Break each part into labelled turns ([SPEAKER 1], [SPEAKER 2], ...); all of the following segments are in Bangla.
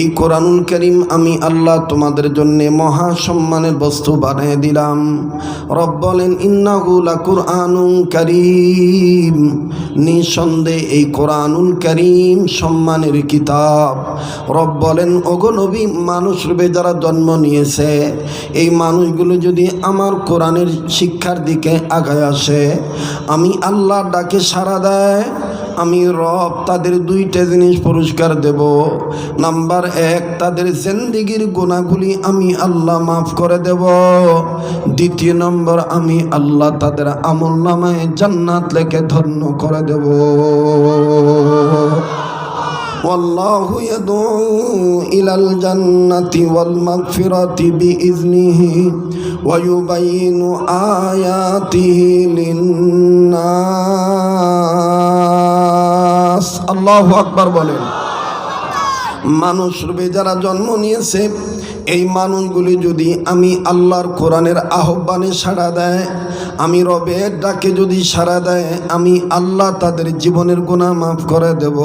[SPEAKER 1] এই কোরআনুল করিম আমি আল্লাহ তোমাদের জন্য মহা সম্মানের বস্তু বানিয়ে দিলাম। রব বলেন ইন্নাহুলা কুরআনুল করিম। নিঃসন্দেহে এই কোরআনুল করিম সম্মানের কিতাব। রব বলেন অগনবী মানুষ রূপে যারা জন্ম নিয়েছে, এই মানুষগুলো যদি আমার কোরআনের শিক্ষার দিকে আগায় আসে, আমি আল্লাহ ডাকে সাড়া দেয়। আমি রব তাদের দুইটা জিনিস পুরস্কার দেব নাম্বার এক তাদের জিন্দিগির গুণাগুলি আমি আল্লাহ মাফ করে দেব দ্বিতীয় নম্বর আমি আল্লাহ তাদের আমল নামায় জান্নাত লেখে ধন্য করে দেব والله يدعو إلى الجنة والمغفرة بإذنه ويبين آياته للناس নাস আল্লাহ আকবার বলেন। মানুষ রূপে যারা জন্ম নিয়েছে, এই মানুষগুলি যদি আমি আল্লাহর কোরআনের আহ্বানে সাড়া দেয়, আমি রবের ডাকে যদি সাড়া দেয়, আমি আল্লাহ তাদের জীবনের গুণা মাফ করে দেব,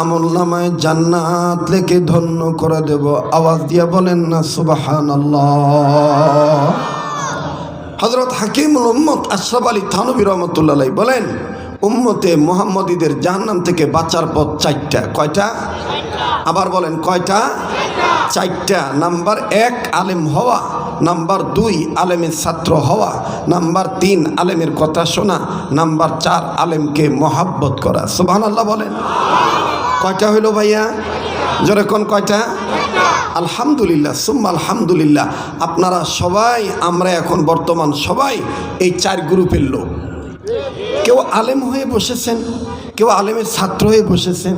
[SPEAKER 1] আমল নামায় জান্নাত লেখে ধন্য করে দেব। আওয়াজ দিয়া বলেন না সুবাহান আল্লাহ হজরত হাকিম মোহাম্মদ আশরাফ আলী থানবির রহমতুল্লাহ বলেন উম্মতে মোহাম্মদীদের জাহান্নাম থেকে বাঁচার পথ চারটা। কয়টা? আবার বলেন, কয়টা? চারটা। নাম্বার এক, আলেম হওয়া। নাম্বার দুই, আলেমের ছাত্র হওয়া। নাম্বার তিন, আলেমের কথা শোনা। নাম্বার চার, আলেমকে মহাব্বত করা। সুবহান আল্লাহ বলেন। কয়টা হইল ভাইয়া? জোরে কোন কয়টা? আলহামদুলিল্লাহ, সুম্মা আলহামদুলিল্লাহ। আপনারা সবাই, আমরা এখন বর্তমান সবাই এই চার গ্রুপের লোক। কেউ আলেম হয়ে বসেছেন, কেউ আলেমের ছাত্র হয়ে বসেছেন,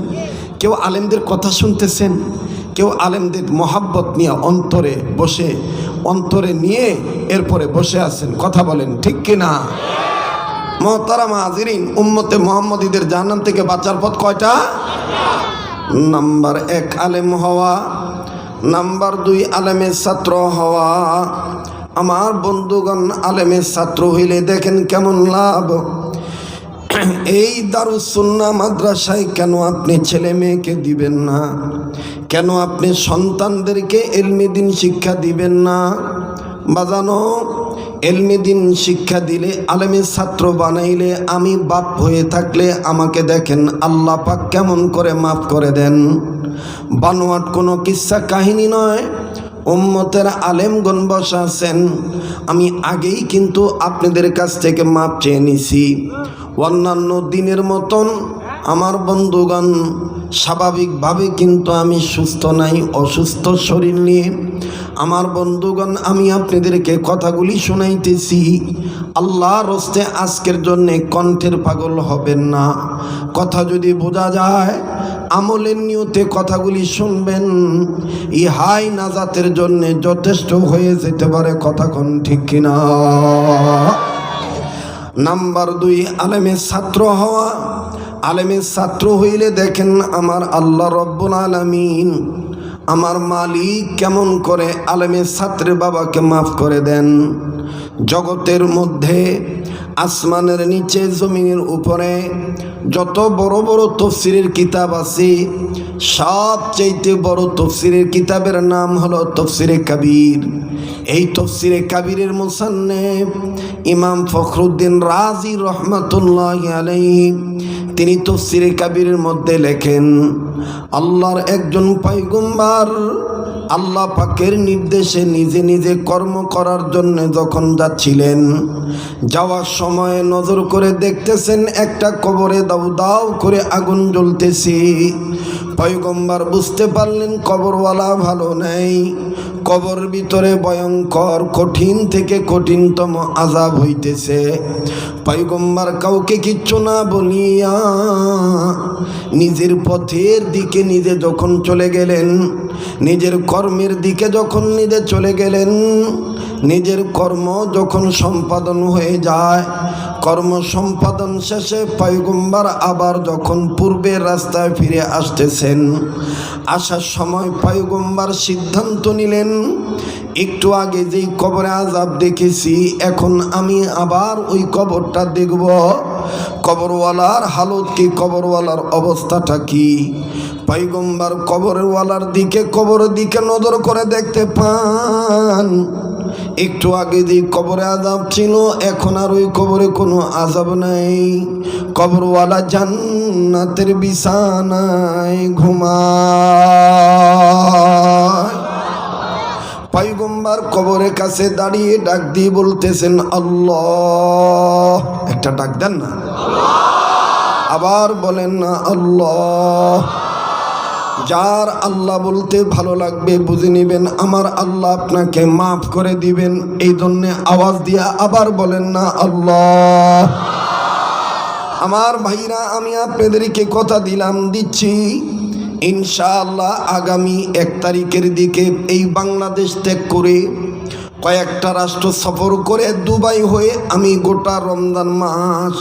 [SPEAKER 1] কেউ আলেমদের কথা শুনতেছেন, কেউ আলেমদের মহাব্বত নিয়ে অন্তরে বসে, অন্তরে নিয়ে এরপরে বসে আছেন। কথা বলেন, ঠিক কিনা? মহতারামা হাজিরিন, উম্মতে মোহাম্মদীদের জাহান্নাম থেকে বাঁচার পথ কয়টা? নাম্বার এক, আলেম হওয়া। নাম্বার দুই, আলেমের ছাত্র হওয়া। আমার বন্ধুগণ আলেমের ছাত্র হইলে দেখেন কেমন লাভ। এই দারুসুন্না মাদ্রাসায় কেন আপনি ছেলে মেয়েকে দিবেন না? কেন আপনি সন্তানদেরকে এলমি দিন শিক্ষা দিবেন না? বাজানো, এলমি দিন শিক্ষা দিলে, আলেমের ছাত্র বানাইলে আমি বাপ হয়ে থাকলে আমাকে দেখেন আল্লাহ পাক কেমন করে মাফ করে দেন। বানোয়াট কোনো কিস্সা কাহিনী নয়। উম্মতের আলেমগণ বসা আছেন। আমি আগেই কিন্তু আপনাদের কাছ থেকে মাপ চেয়ে নিছি। অন্যান্য দিনের মতন আমার বন্ধুগণ, স্বাভাবিকভাবে কিন্তু আমি সুস্থ নাই, অসুস্থ শরীর নিয়ে। আমার বন্ধুগণ, আমি আপনাদেরকে কথাগুলি শুনাইতেছি। আল্লাহ রস্তে আজকের জন্যে কণ্ঠের পাগল হবেন না। কথা যদি বোঝা যায়, আমলের নিয়তে কথাগুলি শুনবেন। ইহাই নাজাতের জন্যে যথেষ্ট হয়ে যেতে পারে কথা কোন কিনা? নাম্বার দুই আলেমের ছাত্র হওয়া। আলেমের ছাত্র হইলে দেখেন আমার আল্লাহ রব্বুল আলমিন আমার মালিক কেমন করে আলেমের ছাত্রের বাবাকে মাফ করে দেন। জগতের মধ্যে আসমানের নিচে, জমিনের উপরে, যত বড় বড় তফসিরের কিতাব আছে, সবচাইতে বড় তফসিরের কিতাবের নাম হলো তফসিরে কাবির। এই তফসিরে কাবিরের মুসান্নেব ইমাম ফখরুদ্দিন রাজি রহমতুল্লাহ আলাইহি, তিনি তফসিরে কাবিরের মধ্যে লেখেন, আল্লাহর একজন পাইগম্বার আল্লাহ পাকের নির্দেশে নিজে নিজে কর্ম করার জন্য যখন যাচ্ছিলেন, যাওয়ার সময় নজর করে দেখতেছেন একটা কবরে দাউ দাউ করে আগুন জ্বলতেছে। পয়গম্বার বুঝতে পারলেন কবরওয়ালা ভালো নেই। কবর ভিতরে ভয়ঙ্কর, কঠিন থেকে কঠিনতম আজাব হইতেছে। পয়গম্বার কাউকে কিচ্ছু না বলিয়া নিজের পথের দিকে নিজে যখন চলে গেলেন, নিজের কর্মের দিকে যখন নিজে চলে গেলেন, নিজের কর্ম যখন সম্পাদন হয়ে যায় কর্ম সম্পাদন শেষে পয়গম্বার আবার যখন পূর্বের রাস্তায় ফিরে আসতেছেন, আসার সময় পয়গম্বার সিদ্ধান্ত নিলেন, একটু আগে যেই কবরে আজাব দেখেছি, এখন আমি আবার ওই কবরটা দেখব। কবরওয়ালার হালত কি, কবরওয়ালার অবস্থাটা কি? পৈগম্বার কবরওয়ালার দিকে কবরের দিকে নজর করে দেখতে পান। একটু আগে যে কবরে আজাব ছিল, এখন আর ওই কবরে কোনো আজাব নাই। কবরওয়ালা জান্নাতের বিছানায় ঘুমায়। পয়গম্বার কবরের কাছে দাঁড়িয়ে ডাক দিয়ে বলতেছেন, আল্লাহ। একটা ডাক দেন না? আবার বলেন, না, আল্লাহ। যার আল্লাহ বলতে ভালো লাগবে বুঝে নেবেন, আমার আল্লাহ আপনাকে মাফ করে দিবেন। এই জন্যে আওয়াজ দিয়া আবার বলেন না, আল্লাহ। আমার ভাইরা, আমি আপনাদেরকে কথা দিলাম, দিচ্ছি। ইনশাআল্লাহ আগামী এক তারিখের দিকে এই বাংলাদেশ ত্যাগ করে কয়েকটা রাষ্ট্র সফর করে দুবাই হয়ে আমি গোটা রমজান মাস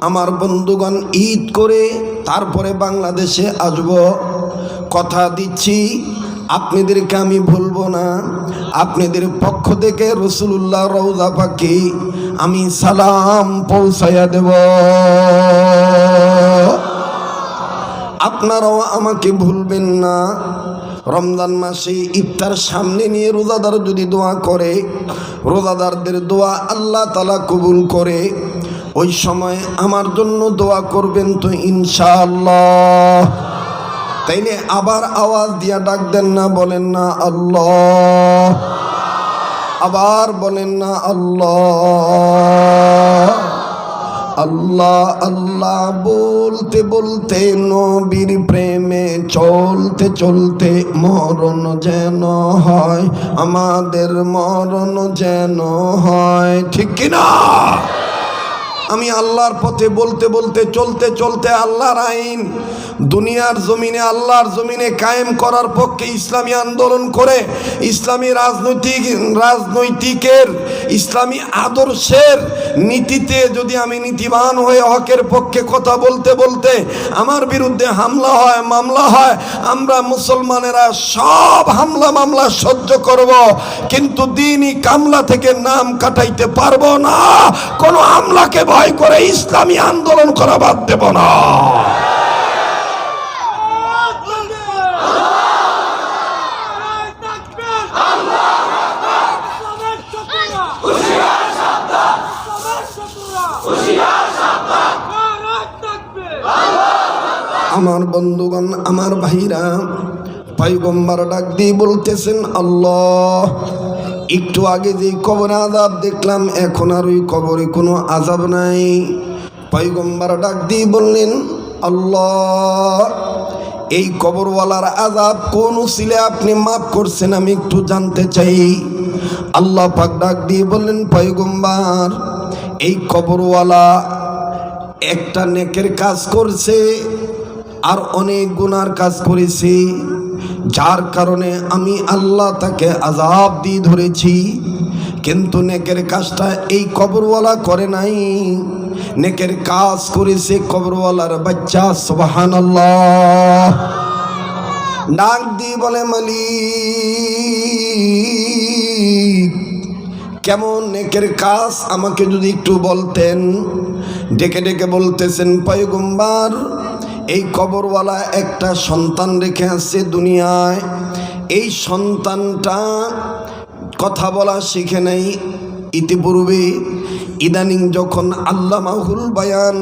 [SPEAKER 1] আমার বন্ধুগণ ঈদ করে তারপরে বাংলাদেশে আসব। কথা দিচ্ছি, আপনাদেরকে আমি ভুলবো না। আপনাদের পক্ষ থেকে রসুল্লাহ রৌজা পাখি, আমি সালাম পৌঁছাইয়া দেব। আপনারাও আমাকে ভুলবেন না। রমজান মাসে ইফতার সামনে নিয়ে রোজাদার যদি দোয়া করে, রোজাদারদের দোয়া আল্লাহ তালা কবুল করে। ওই সময় আমার জন্য দোয়া করবেন তো ইনশাআল্লাহ। তাইলে আবার আওয়াজ দিয়া ডাক দেন না, বলেন না আল্লাহ। আবার বলেন না আল্লাহ। আল্লাহ আল্লাহ বলতে বলতে নবীর প্রেমে চলতে চলতে মরণ যেন হয়, আমাদের মরণ যেন হয়, ঠিক কিনা? আমি আল্লাহর পথে বলতে বলতে চলতে চলতে আল্লাহর আইন, দুনিয়ার জমিনে আল্লাহর জমিনে কায়েম করার পক্ষে ইসলামী আন্দোলন করে, ইসলামী রাজনৈতিক, রাজনৈতিকের, ইসলামী আদর্শের নীতিতে যদি আমি নীতিবান হয়ে হকের পক্ষে কথা বলতে বলতে আমার বিরুদ্ধে হামলা হয়, মামলা হয়, আমরা মুসলমানেরা সব হামলা মামলা সহ্য করব, কিন্তু দিনই কামলা থেকে নাম কাটাইতে পারব না। কোনো আমলাকে ভয় করে ইসলামী আন্দোলন করা বাদ দেব না। আমার বন্ধুগণ, আমার ভাইরা পাইগম্বার ডাক দিয়ে বলতেছেন, আল্লাহ একটু আগে যে কবরে আজাব দেখলাম, এখন আর ওই কবরে কোনো আজাব নাই। পাইগম্বার ডাক দিয়ে বললেন, আল্লাহ, এই কবরওয়ালার আজাব কোন উসিলে আপনি মাফ করছেন আমি একটু জানতে চাই। আল্লাহ পাক ডাক দিয়ে বললেন, পয়গম্বার, এই কবরওয়ালা একটা নেকের কাজ করছে আর অনেক গুনার কাজ করেছে। যার কারণে আমি আল্লাহ তাকে আজাব দিয়ে ধরেছি। কিন্তু নেকের কাজটা এই কবরওয়ালা করে নাই। নেকের কাজ করেছে কবরওয়ালার বাচ্চা সুবাহান ডাক দিয়ে বলে, মালিক, কেমন নেকের কাজ আমাকে যদি একটু বলতেন? ডেকে ডেকে বলতেছেন, পয়গম্বার এই কবরওয়ালা একটা সন্তান রেখে আসছে দুনিয়ায়। এই সন্তানটা কথা বলা শিখে নেই। ইতিপূর্বে ইদানিং যখন আল্লাহ মাহুল বায়ান,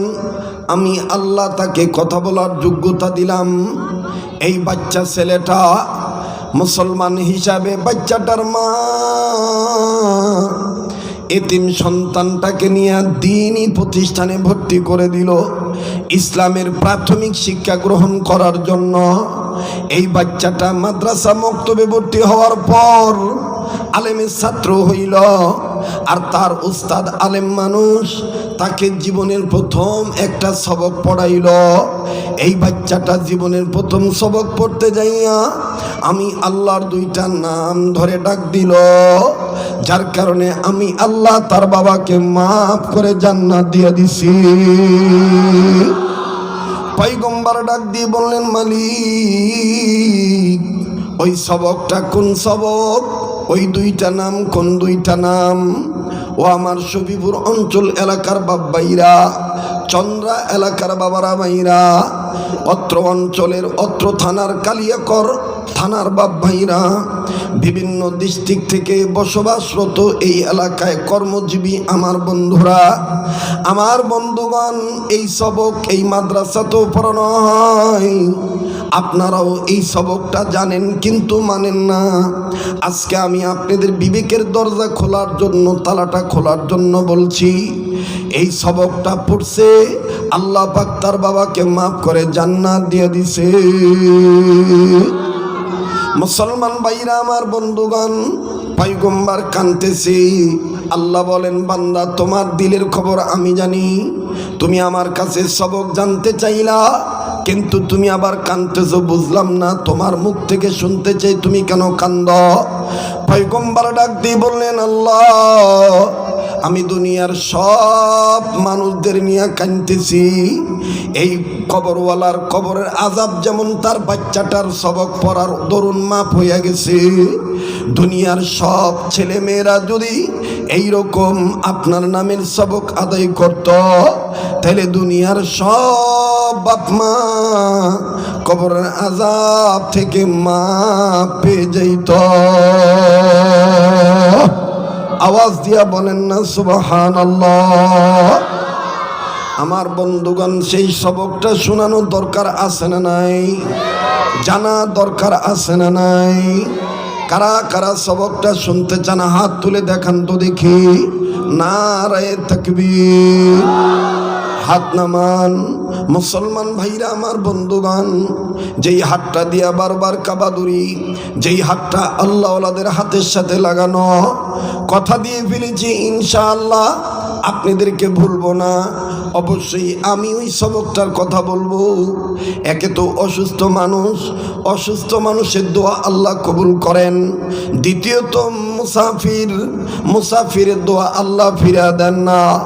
[SPEAKER 1] আমি আল্লাহ তাকে কথা বলার যোগ্যতা দিলাম। এই বাচ্চা ছেলেটা মুসলমান হিসাবে বাচ্চাটার মা। এতিম সন্তানটাকে নিয়ে দিনই প্রতিষ্ঠানে ভর্তি করে দিল। ইসলামের প্রাথমিক শিক্ষা গ্রহণ করার জন্য এই বাচ্চাটা মাদ্রাসা মক্তবে ভর্তি হওয়ার পর আলেমের ছাত্র হইল। আর তার উস্তাদ আলেম মানুষ তাকে জীবনের প্রথম একটা সবক পড়াইল। এই বাচ্চাটা জীবনের প্রথম সবক পড়তে যাইয়া আমি আল্লাহর দুইটা নাম ধরে ডাক দিল। যার কারণে আমি আল্লাহ তার বাবাকে মাফ করে জান্নাত দিয়ে দিছি। পাইগম্বার ডাক দিয়ে বললেন, মালিক, ওই সবকটা কোন সবক? ওই দুইটা নাম, কোন দুইটা নাম? ও আমার সবিপুর অঞ্চল এলাকার বাবাইরা চন্দ্রা এলাকার বাবারা মাইরা অত্র অঞ্চলের অত্র থানার কালিয়াকর থানার বাপ ভাইরা, বিভিন্ন ডিস্ট্রিক্ট থেকে বসবাসরত এই এলাকায় কর্মজীবী আমার বন্ধুরা, আমার বন্ধুগণ, এই সবক এই মাদ্রাসাতেও পড়ানো হয়। আপনারাও এই সবকটা জানেন কিন্তু মানেন না। আজকে আমি আপনাদের বিবেকের দরজা খোলার জন্য, তালাটা খোলার জন্য বলছি এই সবকটা পড়ছে, আল্লাহ পাক তার বাবাকে মাফ করে জান্নাত দিয়ে দিছে। মুসলমান ভাইরা, আমার বন্ধুগণ, পয়গম্বার কানতেছি। আল্লাহ বলেন, বান্দা, তোমার দিলের খবর আমি জানি। তুমি আমার কাছে সবক জানতে চাইলা, কিন্তু তুমি আবার কানতেছো, বুঝলাম না, তোমার মুখ থেকে শুনতে চাই, তুমি কেন কান্দ? পয়গম্বার ডাক দিয়ে বললেন, আল্লাহ আমি দুনিয়ার সব মানুষদের নিয়ে কানতেছি এই কবরওয়ালার কবরের আজাব যেমন তার বাচ্চাটার সবক পড়ার দরুন মাপ হইয়া গেছে। দুনিয়ার সব ছেলে মেয়েরা যদি এই রকম আপনার নামের সবক আদায় করত, তাহলে দুনিয়ার সব বাপমা কবরের আজাব থেকে মা পেয়ে যাইত। আওয়াজ দিয়া বলেন না সুবাহান আমার বন্ধুগণ, সেই সবকটা শোনানো দরকার আছে না নাই? জানা দরকার আছে না নাই? কারা কারা সবকটা শুনতে চান, হাত তুলে দেখান তো দেখি। না রায় তকবীর। হাত নামান। মুসলমান ভাইরা, আমার বন্ধুগান যেই হাতটা দিয়া বারবার কাবাদুরি যেই হাতটা আল্লাহওয়ালাদের হাতের সাথে লাগানো, কথা দিয়ে ফেলেছি ইনশাআল্লাহ। আপনাদেরকে ভুলবো না। অবশ্যই আমি ওই সবকটার কথা বলব। একে তো অসুস্থ মানুষ। অসুস্থ মানুষের দোয়া আল্লাহ কবুল করেন। দ্বিতীয়ত মুসাফির। মুসাফিরের দোয়া আল্লাহ ফিরা দেন না।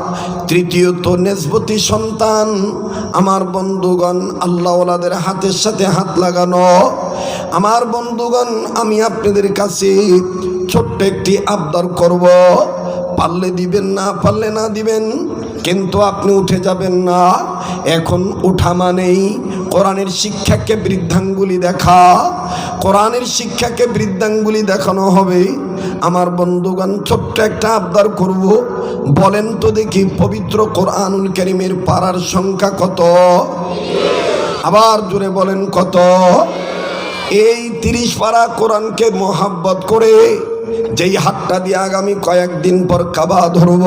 [SPEAKER 1] তৃতীয়ত নেসবতী সন্তান। আমার বন্ধুগণ আল্লাহ ওলাদের হাতের সাথে হাত লাগানো। আমার বন্ধুগণ, আমি আপনাদের কাছে ছোট্ট একটি আবদার করব। পারলে দিবেন, না পারলে না দিবেন, কিন্তু আপনি উঠে যাবেন না। এখন উঠা মানেই কোরআনের শিক্ষাকে বৃদ্ধাঙ্গুলি দেখা। কোরআনের শিক্ষাকে বৃদ্ধাঙ্গুলি দেখানো হবে। আমার বন্ধুগণ, ছোট্ট একটা আবদার করব। বলেন তো দেখি, পবিত্র কোরআনুল করিমের পাড়ার সংখ্যা কত? আবার জুড়ে বলেন কত? এই তিরিশ পাড়া কোরআনকে মোহাব্বত করে যেই হাতটা দিয়ে আগামী কয়েকদিন পর কাবা ধরব,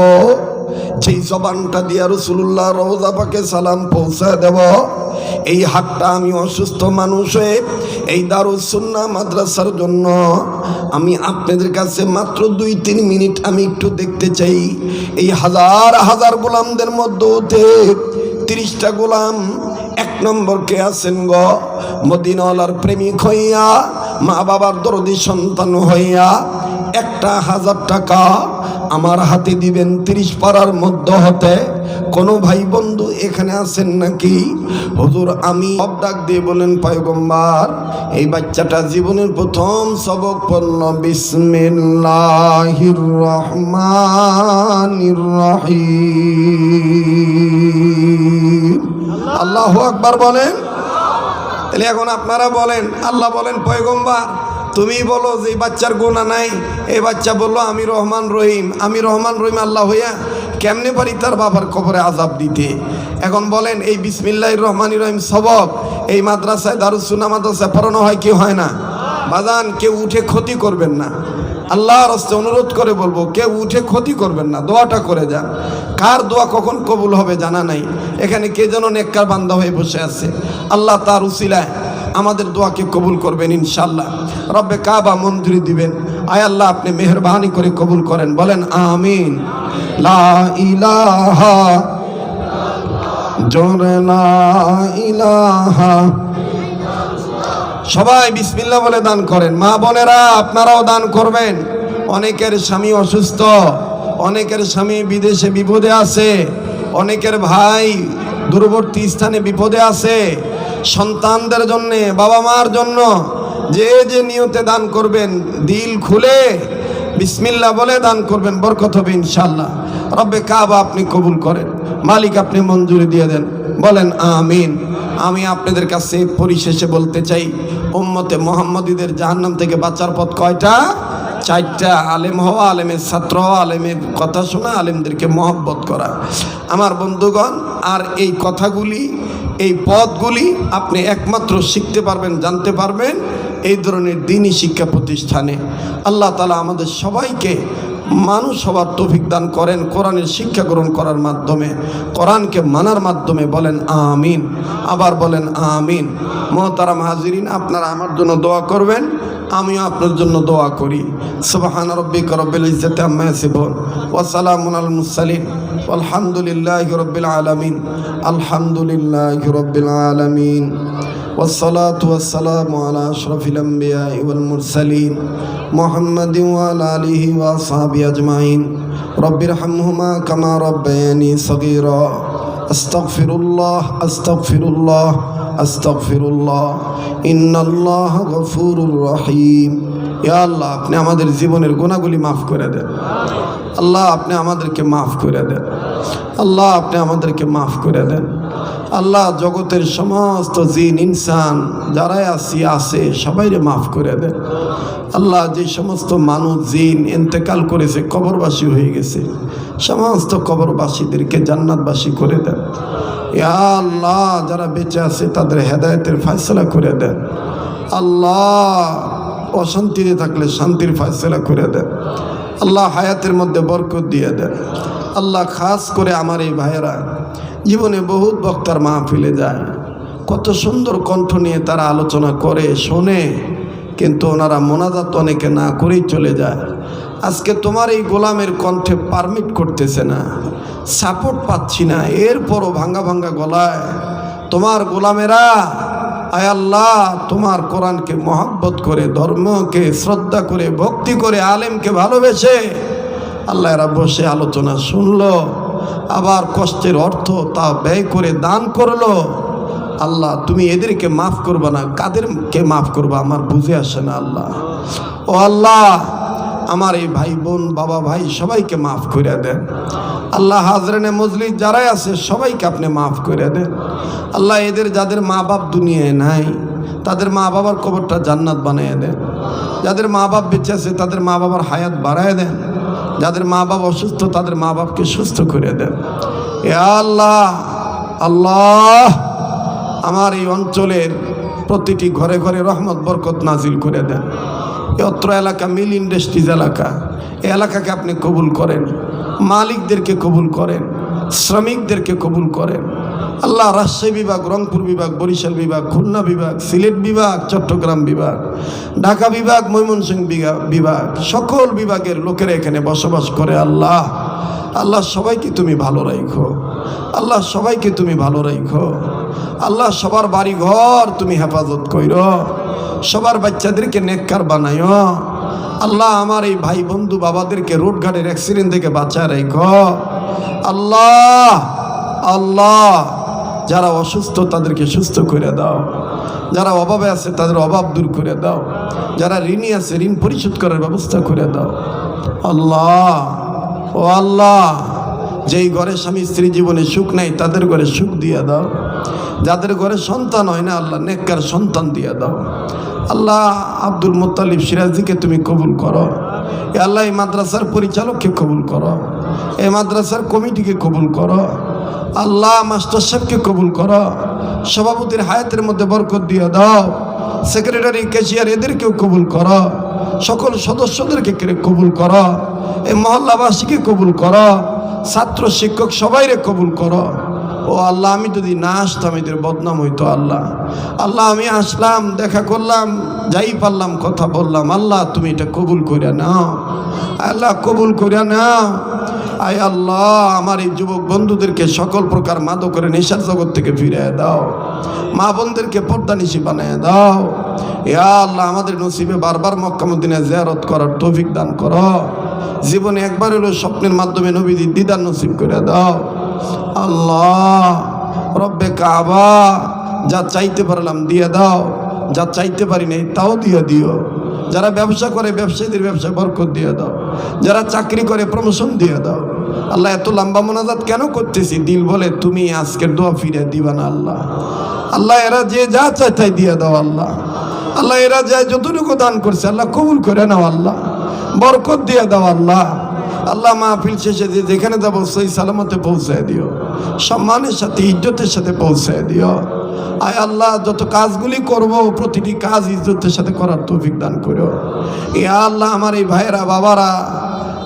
[SPEAKER 1] যেই জবানটা দিয়া রসুল্লাহ রোজা পাকে সালাম পৌঁছে দেব, এই হাতটা আমি অসুস্থ মানুষ হয়ে এই দারুসুন্না মাদ্রাসার জন্য আমি আপনাদের কাছে মাত্র দুই তিন মিনিট আমি একটু দেখতে চাই। এই হাজার হাজার গোলামদের মধ্যে তিরিশটা গোলাম এক নম্বর কে আছেন গ। মদিনওয়ালার প্রেমিক হইয়া মা বাবার দরদি সন্তান হইয়া একটা হাজার টাকা আমার হাতে দিবেন তিরিশ পাড়ার মধ্য হতে। কোনো ভাই বন্ধু এখানে আছেন নাকি? হুজুর, আমি সব ডাক দিয়ে বলেন, পয়গম্বার, এই বাচ্চাটা জীবনের প্রথম সবক পড়ল। বিসমিল্লাহির রহমানির রহিম। আল্লাহ আকবার বলেন। তাহলে এখন আপনারা বলেন, আল্লাহ বলেন, পয়গম্বার, তুমি বলো যে বাচ্চার গোনা নাই। এই বাচ্চা বলল, আমি রহমান রহিম। আমি রহমান রহিম আল্লাহ হইয়া কেমনে পারি তার বাবার কবরে আজাব দিতে? এখন বলেন, এই বিসমিল্লাহ রহমান রহিম সবক, এই মাদ্রাসায় দারুসুনা মাদ্রাসায় পড়ানো হয় কি হয় না। বাজান, কেউ উঠে ক্ষতি করবেন না। আল্লাহর হস্তে অনুরোধ করে বলব, কেউ উঠে ক্ষতি করবেন না, দোয়াটা করে যান। কার দোয়া কখন কবুল হবে জানা নাই। এখানে কে যেন নেককার বান্দা হয়ে বসে আছে। আল্লাহ তার উসিলায় আমাদের দোয়াকে কবুল করবেন ইনশাল্লাহ রব্বে কাবা মঞ্জুরি দিবেন। আয় আল্লাহ, আপনি মেহরবানি করে কবুল করেন। বলেন, আমিন। লা ইলাহা, জোরে ইলাহা। সবাই বিসমিল্লা বলে দান করেন। মা বোনেরা, আপনারাও দান করবেন। অনেকের স্বামী অসুস্থ, অনেকের স্বামী বিদেশে বিপদে আছে, অনেকের ভাই দূরবর্তী স্থানে বিপদে আছে। সন্তানদের জন্য, বাবা মার জন্য যে যে নিয়তে দান করবেন, দিল খুলে বিসমিল্লা বলে দান করবেন, বরকত হবে ইনশাল্লাহ রব্বে কাবা আপনি কবুল করেন, মালিক আপনি মঞ্জুরি দিয়ে দেন, বলেন আমিন। আমি আপনাদের কাছে পরিশেষে বলতে চাই, উম্মতে মোহাম্মদীদের জাহান্নাম থেকে বাঁচার পথ কয়টা? চারটা। আলেম হওয়া, আলেমের ছাত্র হওয়া, আলেমের কথা শোনা, আলেমদেরকে মহব্বত করা। আমার বন্ধুগণ, আর এই কথাগুলি, এই পথগুলি আপনি একমাত্র শিখতে পারবেন, জানতে পারবেন এই ধরনের দিনই শিক্ষা প্রতিষ্ঠানে। আল্লাহ তালা আমাদের সবাইকে মানুষ হওয়ার তৌফিক দান করেন, কোরআনের শিক্ষা গ্রহণ করার মাধ্যমে, কোরআনকে মানার মাধ্যমে বলেন আমিন। আবার বলেন আমিন। মহতারাম হাজিরিন, আপনারা আমার জন্য দোয়া করবেন, আমিও আপনার জন্য দোয়া করি। সুবহান রব্বিক রব্বিল ইজ্জাতি আম্মা ইয়াসিফুন। ওয়া সালামুন আল মুরসালিন। আলহামদুলিল্লাহি রব্বিল আলামিন। আলহামদুলিল্লাহি রব্বিল আলামিন। والصلاة والسلام على أشرف الأنبياء والمرسلين محمد وعلى آله وأصحابه أجمعين رب ارحمهما كما ربياني صغيرا أستغفر الله أستغفر الله أستغفر الله إن الله غفور رحيم ইয়া আল্লাহ আপনি আমাদের জীবনের গুণাগুলি মাফ করে দেন আল্লাহ আপনি আমাদেরকে মাফ করে দেন আল্লাহ আপনি আমাদেরকে মাফ করে দেন আল্লাহ জগতের সমস্ত জিন, ইনসান, যারাই আসি আছে সবাইরে মাফ করে দেন। আল্লাহ যে সমস্ত মানুষ, জিন এন্তেকাল করেছে, কবরবাসী হয়ে গেছে, সমস্ত কবরবাসীদেরকে জান্নাতবাসী করে দেন। আল্লাহ, যারা বেঁচে আছে, তাদের হেদায়েতের ফয়সলা করে দেন। আল্লাহ, অশান্তিতে থাকলে শান্তির ফয়সলা করে দেন। আল্লাহ হায়াতের মধ্যে বরকত দিয়ে দেন। আল্লাহ খাস করে আমার এই ভাইয়েরা, জীবনে বহুত বক্তার মাহফিলে যায়। কত সুন্দর কণ্ঠ নিয়ে তারা আলোচনা করে, শোনে, কিন্তু ওনারা মোনাজাত অনেকে না করেই চলে যায়। আজকে তোমার এই গোলামের কণ্ঠে পারমিট করতেছে না, সাপোর্ট পাচ্ছি না, এরপরও ভাঙ্গা ভাঙ্গা গলায়, তোমার গোলামেরা, আয় আল্লাহ, তোমার কোরআনকে মহাব্বত করে, ধর্মকে শ্রদ্ধা করে, ভক্তি করে, আলেমকে ভালোবেসে আল্লাহ এরা বসে আলোচনা শুনলো, আবার কষ্টের অর্থ তা ব্যয় করে দান করল। আল্লাহ, তুমি এদেরকে মাফ করবা না, কাদেরকে মাফ করবা আমার বুঝে আসে না আল্লাহ। ও আল্লাহ, আমার এই ভাই বোন, বাবা ভাই সবাইকে মাফ করে দেন। আল্লাহ, হাজরেনে মজলিস যারাই আছে সবাইকে আপনি মাফ করে দেন। আল্লাহ, এদের যাদের মা বাপ দুনিয়ায় নাই, তাদের মা বাবার কবরটা জান্নাত বানিয়ে দেন। যাদের মা বাপ বেঁচে আছে, তাদের মা বাবার হায়াত বাড়ায় দেন। যাদের মা বাপ অসুস্থ, তাদের মা বাপকে সুস্থ করে দেন। এ আল্লাহ আল্লাহ আমার এই অঞ্চলের প্রতিটি ঘরে ঘরে রহমত, বরকত নাজিল করে দেন। অত্র এলাকা মিল ইন্ডাস্ট্রিজ এলাকা। এ এলাকাকে আপনি কবুল করেন। মালিকদেরকে কবুল করেন। শ্রমিকদেরকে কবুল করেন। আল্লাহ রাজশাহী বিভাগ, রংপুর বিভাগ, বরিশাল বিভাগ, খুলনা বিভাগ, সিলেট বিভাগ, চট্টগ্রাম বিভাগ, ঢাকা বিভাগ, ময়মনসিংহ বিভাগ বিভাগ, সকল বিভাগের লোকেরা এখানে বসবাস করে আল্লাহ। আল্লাহ সবাইকে তুমি ভালো রাখো আল্লাহ সবাইকে তুমি ভালো রাখো আল্লাহ সবার বাড়ি ঘর তুমি হেফাজত কইর। সবার বাচ্চাদেরকে নেককার বানাইও। আল্লাহ আমার এই ভাই বন্ধু বাবাদেরকে রোডঘাটের অ্যাক্সিডেন্ট থেকে বাঁচায় রেখো আল্লাহ আল্লাহ। যারা অসুস্থ তাদেরকে সুস্থ করে দাও। যারা অভাবে আছে তাদের অভাব দূর করে দাও। যারা ঋণী আছে ঋণ পরিশোধ করার ব্যবস্থা করে দাও। আল্লাহ, ও আল্লাহ, যেই ঘরে স্বামী স্ত্রী জীবনে সুখ নেই তাদের ঘরে সুখ দিয়ে দাও। যাদের ঘরে সন্তান হয় না, আল্লাহ নেককার সন্তান দিয়ে দাও। আল্লাহ আব্দুল মোত্তালিব সিরাজিকে তুমি কবুল করো। এ আল্লাহ এই মাদ্রাসার পরিচালককে কবুল করো। এই মাদ্রাসার কমিটিকে কবুল করো। আল্লাহ মাস্টার সাহেবকে কবুল করো। সভাপতির হায়াতের মধ্যে বরকত দিয়ে দাও। সেক্রেটারি ক্যাশিয়ার এদেরকেও কবুল করো। সকল সদস্যদেরকে কবুল করো। এই মহল্লাবাসীকে কবুল করো। ছাত্র, শিক্ষক সবাইরে কবুল করো। ও আল্লাহ, আমি যদি না আসতাম, এদের বদনাম হইতো আল্লাহ। আল্লাহ, আমি আসলাম, দেখা করলাম, যাই পারলাম, কথা বললাম। আল্লাহ, তুমি এটা কবুল করিয়া নাও। আল্লাহ, কবুল করিয়া নাও। আয় আল্লাহ, আমার এই যুবক বন্ধুদেরকে সকল প্রকার মাদক করে নেশার জগৎ থেকে ফিরে দাও। মা বোনদেরকে পর্দা নিশি বানিয়ে দাও। ইয়া আল্লাহ, আমাদের নসিবে বারবার মক্কামুদ্দিনে জিয়ারত করার তৌফিক দান করো। জীবনে একবার হলো স্বপ্নের মাধ্যমে নবীদি দিদার নসিব করে দাও। আল্লাহ, রব্বে কাবা, যা চাইতে পারলাম দিয়ে দাও, যা চাইতে পারি নাই তাও দিয়ে দিও। যারা ব্যবসা করে, ব্যবসায়ীদের ব্যবসা বরকত দিয়ে দাও। যারা চাকরি করে প্রমোশন দিয়ে দাও। আল্লাহ, এত লম্বা মোনাজাত কেন করতেছি? দিল বলে, তুমি আজকের দোয়া ফিরে দিবা না আল্লাহ। আল্লাহ, এরা যে যা চায় তাই দিয়ে দাও আল্লাহ। আল্লাহ, এরা যা যতটুকু দান করছে, আল্লাহ কবুল করে নাও আল্লাহ। বরকত দিয়ে দাও আল্লাহ। আল্লাহ, মাহফিল শেষে যে যেখানে যাব, সেই সালামতে পৌঁছায় দিও। সম্মানের সাথে, ইজ্জতের সাথে পৌঁছায় দিও। আয় আল্লাহ, যত কাজগুলি করব, প্রতিটি কাজ ইজ্জতের সাথে করার তৌফিক দান করো। এ আল্লাহ আমার এই ভাইয়েরা, বাবারা,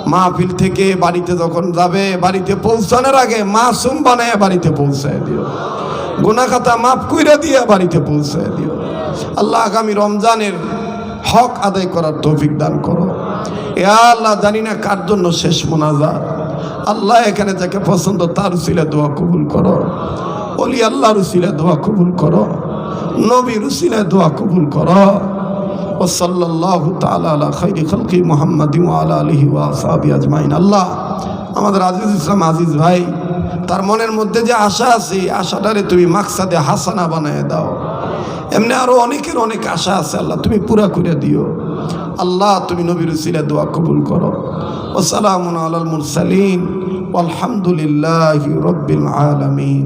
[SPEAKER 1] মাহফিল থেকে বাড়িতে যখন যাবে, বাড়িতে পৌঁছানোর আগে মাসুম বানায় বাড়িতে পৌঁছায় দিও। গুনা খাতা মাফ কইরা দিয়ে বাড়িতে পৌঁছায় দিও। আল্লাহ আগামী রমজানের হক আদায় করার তৌফিক দান করো। এ আল্লাহ, জানি না কার জন্য শেষ মোনাজাত। আল্লাহ এখানে যাকে পছন্দ তার উসিলে দোয়া কবুল করো। বলি আল্লাহ রুসিলে দোয়া কবুল করো নবী রুসিলে দোয়া কবুল করো। ও সাল্লাহ তালা খৈরি খলকি মোহাম্মদ আলহি ওয়া আজমাইন। আল্লাহ, আমাদের আজিজ ইসলাম আজিজ ভাই, তার মনের মধ্যে যে আশা আছে আশাটারে তুমি মাকসাদে হাসানা বানায় দাও। এমনি আরও অনেকের অনেক আশা আছে, আল্লাহ তুমি পুরা করে দিও। আল্লাহ, তুমি নবীর সিরা দোয়া কবুল করো। ওসালামুন আল্লাহ মুরসালিন আলহামদুলিল্লাহ রবিল আলমিন।